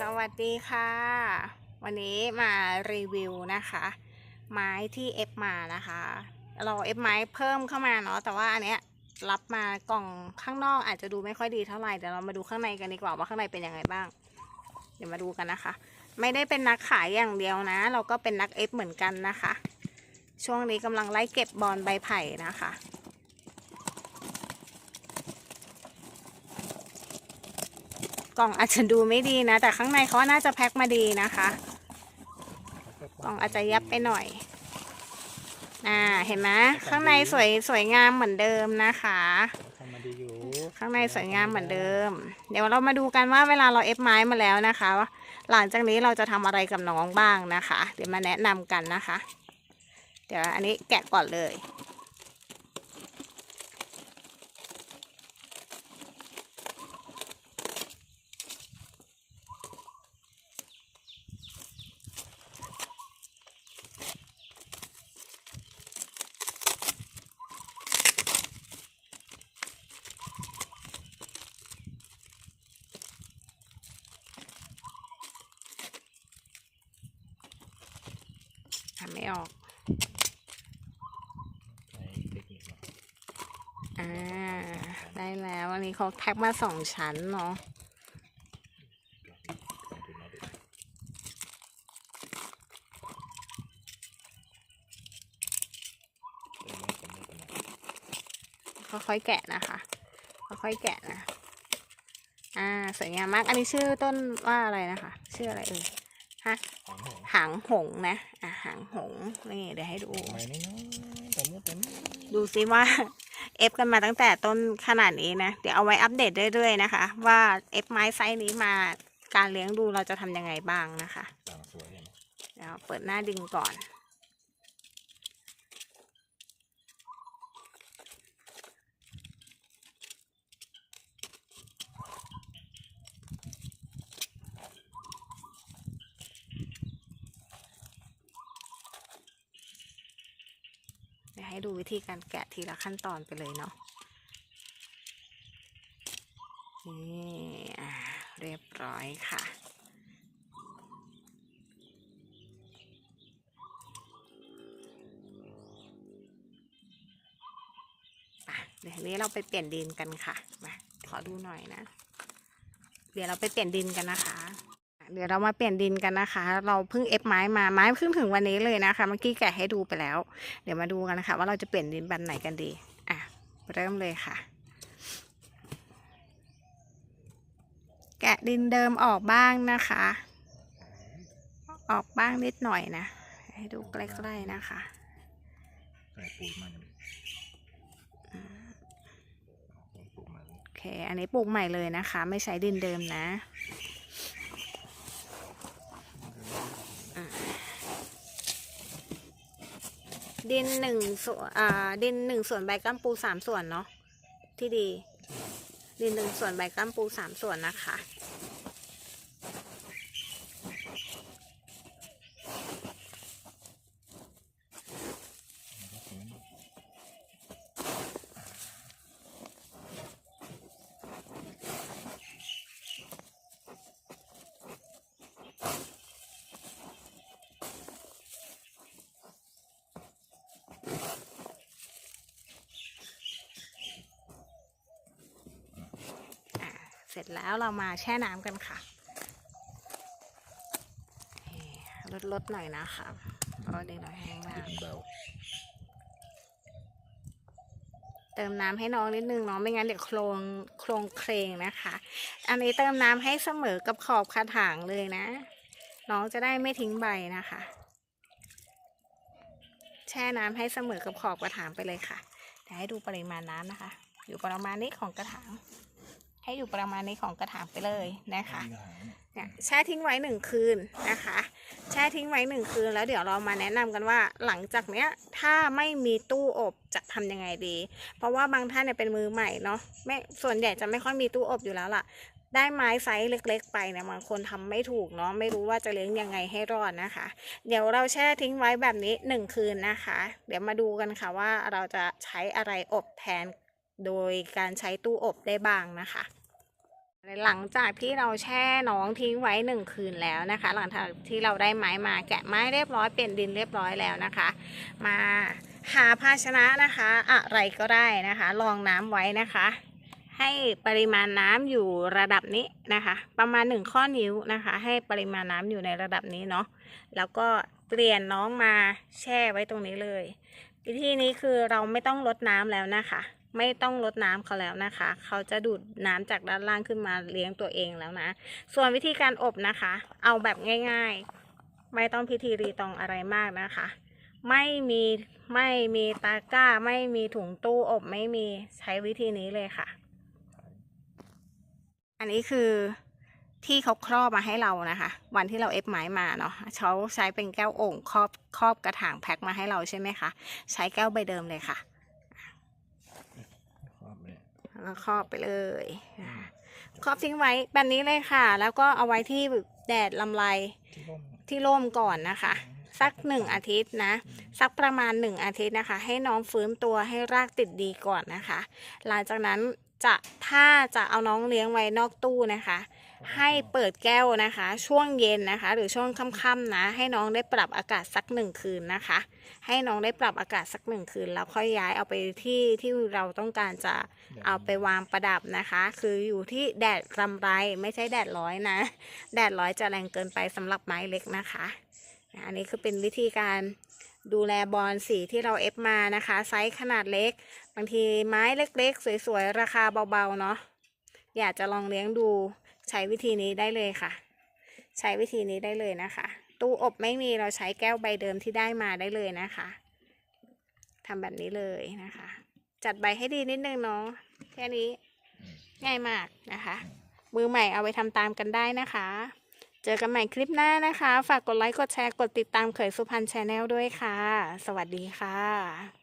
สวัสดีค่ะ วันนี้มารีวิวนะคะ ไม้ที่เอฟมานะคะ เราเอฟไม้เพิ่มเข้ามาเนาะแต่ว่าอันเนี้ยรับมากล่องข้างนอกอาจจะดูไม่ค่อยดีเท่าไหร่เดี๋ยวเรามาดูข้างในกันดีกว่าว่าข้างในเป็นยังไงบ้าง เดี๋ยวมาดูกันนะคะ ไม่ได้เป็นนักขายอย่างเดียวนะ เราก็เป็นนักเอฟเหมือนกันนะคะ ช่วงนี้กำลังไล่เก็บบอลใบไผ่นะคะ กล่องอาจจะดูไม่ดีนะ แต่ข้างในเขาน่าจะแพ็คมาดีนะคะกล่องอาจจะยับไปหน่อย อ่า เห็นไหมข้างในสวยสวยงามเหมือนเดิมนะคะ ข้างในสวยงามเหมือนเดิม เดี๋ยวเรามาดูกันว่าเวลาเราเอฟไม้มาแล้วนะคะว่าหลังจากนี้เราจะทำอะไรกับน้องบ้างนะคะ เดี๋ยวมาแนะนำกันนะคะ เดี๋ยวอันนี้แกะก่อนเลย ไม่ออกใช้เทคนิคเนาะอ่าได้แล้ววันนี้เขาแพ็คมาสองชั้นเนาะลองดูเนาะดูเป็นไงเป็นไงเป็นไงค่อยๆแกะนะคะ ค่อยๆแกะนะ อ่า สวยงามมาก อันนี้ชื่อต้นว่าอะไรนะคะ ชื่ออะไรเอ่ย ฮะของผมหางหงส์นะอ่าหางหงส์นี่เดี๋ยวให้ดูไม่นี่เนาะแต่เมื่อแต่เมื่อดูซิว่าเอฟกันมาตั้งแต่ต้นขนาดนี้นะ เดี๋ยวเอาไว้อัปเดตเรื่อยๆนะคะ ว่าเอฟไม้ไซส์นี้มาการเลี้ยงดูเราจะทำยังไงบ้างนะคะต่างสวยเห็นไหมเดี๋ยวเปิดหน้าดินก่อน ให้ดูวิธีการแกะทีละขั้นตอนไปเลยเนาะนี่เรียบร้อยค่ะ เดี๋ยวนี้เราไปเปลี่ยนดินกันค่ะ มา ขอดูหน่อยนะ เดี๋ยวเราไปเปลี่ยนดินกันนะคะ เดี๋ยวเรามาเปลี่ยนดินกันนะคะ เราเพิ่งเอฟไม้มาไม้เพิ่งถึงวันนี้เลยนะคะ เมื่อกี้แกะให้ดูไปแล้ว เดี๋ยวมาดูกันนะคะ ว่าเราจะเปลี่ยนดินแบบไหนกันดีอะเริ่มเลยค่ะ แกะดินเดิมออกบ้างนะคะ ออกบ้างนิดหน่อยนะ ให้ดูใกล้ๆนะคะใส่ปุ๋ยมันปลูกมันโอเค อันนี้ปลูกใหม่เลยนะคะ ไม่ใช้ดินเดิมนะอะ ดินหนึ่งส่วนอ่า ดินหนึ่งส่วนใบกัมปูสามส่วนเนาะที่ดี ดินหนึ่งส่วนใบกัมปูสามส่วนนะคะ ร็จแล้วเรามาแช่น้ำกันค่ะลดลดๆหน่อยนะคะเพราะว่าเด็กเราแห้งมากดินเบาเติมน้ำให้น้องนิดนึงเนาะไม่งั้นเดี๋ยวโครงโครงเครงนะคะ อันนี้เติมน้ำให้เสมอกับขอบกระถางเลยนะ น้องจะได้ไม่ทิ้งใบนะคะ แช่น้ำให้เสมอกับขอบกระถางไปเลยค่ะเดี๋ยวให้ดูปริมาณน้ำนะคะ อยู่ประมาณนี้ของกระถาง ให้อยู่ประมาณนี้ของกระถางไปเลยนะคะมีอาหารเนี่ยเนี่ยแช่ทิ้งไว้หนึ่งคืนนะคะ แช่ทิ้งไว้หนึ่งคืน แล้วเดี๋ยวเรามาแนะนำกันว่าหลังจากเนี้ยถ้าไม่มีตู้อบจะทำยังไงดี เพราะว่าบางท่านเนี่ยเป็นมือใหม่เนาะไม่ส่วนใหญ่จะไม่ค่อยมีตู้อบอยู่แล้วล่ะได้ไม้ไซส์เล็กๆ ไปเนี่ยบางคนทำไม่ถูกเนาะไม่รู้ว่าจะเลี้ยงยังไงให้รอดนะคะ เดี๋ยวเราแช่ทิ้งไว้แบบนี้หนึ่งคืนนะคะ เดี๋ยวมาดูกันค่ะว่าเราจะใช้อะไรอบแทนโดยการใช้ตู้อบได้บ้างนะคะ หลังจากที่เราแช่น้องทิ้งไว้หนึ่งคืนแล้วนะคะ หลังจากที่เราได้ไม้มาแกะไม้เรียบร้อยเปลี่ยนดินเรียบร้อยแล้วนะคะ มาหาภาชนะนะคะ อะไรก็ได้นะคะรองน้ำไว้นะคะ ให้ปริมาณน้ำอยู่ระดับนี้นะคะ ประมาณหนึ่งข้อนิ้วนะคะ ให้ปริมาณน้ำอยู่ในระดับนี้เนาะแล้วก็ เปลี่ยนน้องมาแช่ไว้ตรงนี้เลย วิธีนี้คือเราไม่ต้องลดน้ำแล้วนะคะ ไม่ต้องลดน้ำเขาแล้วนะคะ เขาจะดูดน้ำจากด้านล่างขึ้นมาเลี้ยงตัวเองแล้วนะ ส่วนวิธีการอบนะคะ เอาแบบง่าย ๆ ไม่ต้องพิธีรีตองอะไรมากนะคะ ไม่มีไม่มีตะกร้า ไม่มีถุงตู้อบไม่มีใช้วิธีนี้เลยค่ะ อันนี้คือ ที่เขาครอบมาให้เรานะคะ วันที่เราเอฟไม้มาเนาะเขาใช้เป็นแก้วโอ่งครอบครอบกระถางแพ็คมาให้เราใช่ไหมคะใช้แก้วใบเดิมเลยค่ะแล้วครอบไปเลยครอบทิ้งไว้แบบนี้เลยค่ะ แล้วก็เอาไว้ที่แดดลำไรที่ร่มที่ร่มก่อนนะคะ สักหนึ่งอาทิตย์นะ สักประมาณหนึ่งอาทิตย์นะคะ ให้น้องฟื้นตัวให้รากติดดีก่อนนะคะ หลังจากนั้นจะถ้าจะเอาน้องเลี้ยงไว้นอกตู้นะคะ ให้เปิดแก้วนะคะ ช่วงเย็นนะคะ หรือช่วงค่ำๆนะ ให้น้องได้ปรับอากาศสักหนึ่งคืนนะคะ ให้น้องได้ปรับอากาศสักหนึ่งคืน แล้วค่อยย้ายเอาไปที่ที่เราต้องการจะเอาไปวางประดับนะคะ คืออยู่ที่แดดรำไรไม่ใช่แดดร้อยนะ แดดร้อยจะแรงเกินไปสำหรับไม้เล็กนะคะอันนี้คือเป็นวิธีการดูแลบอลสีที่เราเอฟมานะคะ ไซส์ขนาดเล็ก บางทีไม้เล็กๆ สวยๆ ราคาเบาๆ เนาะอยากจะลองเลี้ยงดู ใช้วิธีนี้ได้เลยค่ะ ใช้วิธีนี้ได้เลยนะคะ ตู้อบไม่มีเราใช้แก้วใบเดิมที่ได้มาได้เลยนะคะทำแบบนี้เลยนะคะ จัดใบให้ดีนิดนึงเนาะแค่นี้ง่ายมากนะคะ มือใหม่เอาไปทำตามกันได้นะคะ เจอกันใหม่คลิปหน้านะคะ ฝากกดไลค์กดแชร์กดติดตามเขยสุพรรณชาแนลด้วยค่ะ สวัสดีค่ะ